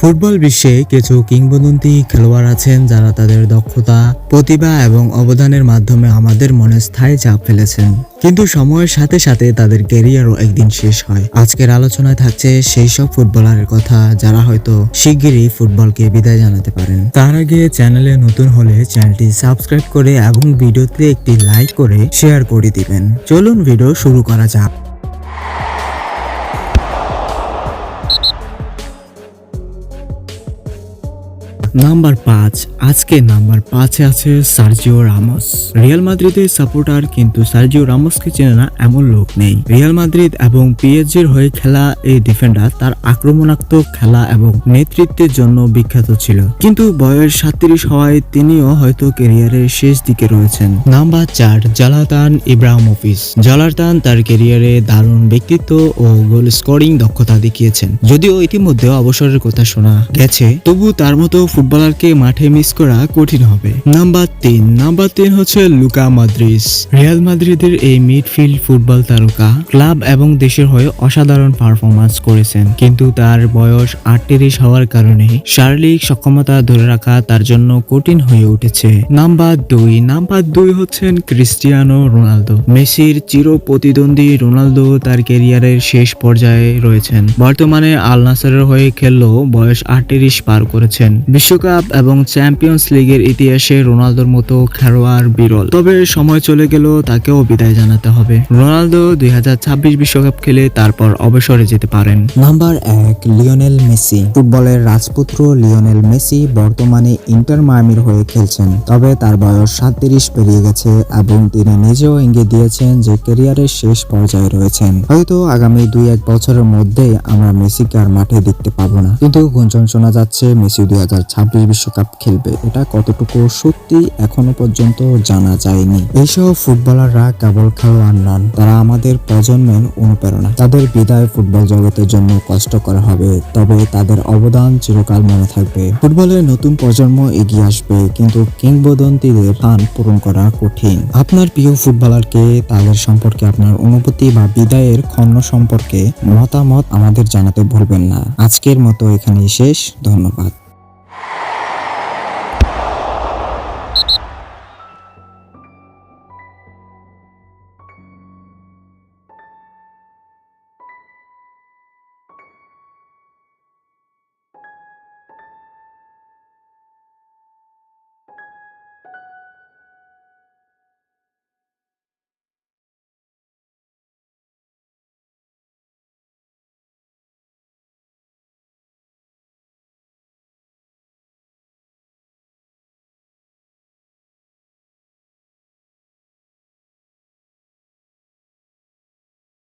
Football বিশ্বে কিছু কিংবদন্তি খেলোয়াড় আছেন যারা তাদের দক্ষতা, প্রতিভা এবং অবদানের মাধ্যমে আমাদের মনে স্থায়ী চাপ ফেলেছেন। কিন্তু সময়ের সাথে সাথে তাদের ক্যারিয়ারও একদিন শেষ হয়। আজকের আলোচনায় থাকছে সেই সব ফুটবলারের কথা যারা হয়তো শিগগিরই ফুটবলকে বিদায় জানাতে পারেন। তার আগে চ্যানেলে নতুন হলে চ্যানেলটি সাবস্ক্রাইব করে এবং ভিডিওতে একটি লাইক করে শেয়ার করে দিবেন। চলুন ভিডিও শুরু করা যাক। নাম্বার পাঁচ, আজকে নাম্বার পাঁচে আছে সার্জিও রামোস। রিয়াল মাদ্রিদের সাপোর্টার, কিন্তু সার্জিও রামোসকে চেনে না এমন লোক নেই। রিয়াল মাদ্রিদ এবং পিএসজির হয়ে খেলা এই ডিফেন্ডার তার আক্রমণাত্মক খেলা এবং নেতৃত্বের জন্য বিখ্যাত ছিল। কিন্তু বয়স সাতত্রিশ হওয়ায় তিনিও হয়তো ক্যারিয়ারের শেষ দিকে রয়েছেন। নাম্বার চার, জালাতান ইব্রাহিমোভিচ। জালাতান তার ক্যারিয়ারে দারুণ ব্যক্তিত্ব ও গোল স্কোরিং দক্ষতা দেখিয়েছেন। যদিও ইতিমধ্যে অবসরের কথা শোনা গেছে, তবু তার মতো ফুটবলারকে মাঠে মিস করা কঠিন হবে। নাম্বার তিন। নাম্বার তিন হচ্ছে লুকা মাদ্রিস রিয়াল মাদ্রিদের এই মিডফিল্ড ফুটবল তারকা ক্লাব এবং দেশের হয়ে অসাধারণ পারফরমেন্স করেছেন। কিন্তু তার বয়স আটত্রিশ হওয়ার কারণে শারীরিক সক্ষমতা ধরে রাখা তার জন্য কঠিন হয়ে উঠেছে। নাম্বার দুই। নাম্বার দুই হচ্ছেন ক্রিস্টিয়ানো রোনালদো। মেসির চির প্রতিদ্বন্দ্বী রোনালদো তার ক্যারিয়ারের শেষ পর্যায়ে রয়েছেন। বর্তমানে আল নাসারের হয়ে খেললেও বয়স আটত্রিশ পার করেছেন। বিশ্বকাপ এবং চ্যাম্পিয়ন্স লিগের ইতিহাসে রোনালদোর মতো খেলোয়াড় বিরল। তবে সময় চলে গেল তাকেও বিদায় জানাতে হবে। রোনালদো দুই বিশ্বকাপ খেলে তারপর অবসরে যেতে পারেন। নাম্বার এক, লিওনেল মেসি। ফুটবলের রাজপুত্র লিওনেল মেসি বর্তমানে ইন্টার মায়ামির হয়ে খেলছেন। তবে তার বয়স সাতত্রিশ পেরিয়ে গেছে এবং তিনি নিজেও ইঙ্গিত দিয়েছেন যে ক্যারিয়ারের শেষ পর্যায়ে রয়েছেন। হয়তো আগামী দুই এক বছরের মধ্যে আমরা মেসিকে আর মাঠে দেখতে পাবো না। কিন্তু গুঞ্জন শোনা যাচ্ছে মেসি দুই বিশ্বকাপ খেলবে। এটা কতটুকু সত্যি এখনও পর্যন্ত জানা যায়নি। এইসব ফুটবলাররা কেবল খেলোয়াড় নন, তারা আমাদের প্রজন্মের অনুপ্রেরণা। তাদের বিদায় ফুটবল জগতের জন্য কষ্ট করা হবে, তবে তাদের অবদান চিরকাল মনে থাকবে। ফুটবলের নতুন প্রজন্ম এগিয়ে আসবে, কিন্তু কিংবদন্তিদের ফান পূরণ করা কঠিন। আপনার প্রিয় ফুটবলারকে তাদের সম্পর্কে আপনার অনুভূতি বা বিদায়ের খন্ন সম্পর্কে মতামত আমাদের জানাতে ভুলবেন না। আজকের মতো এখানেই শেষ। ধন্যবাদ।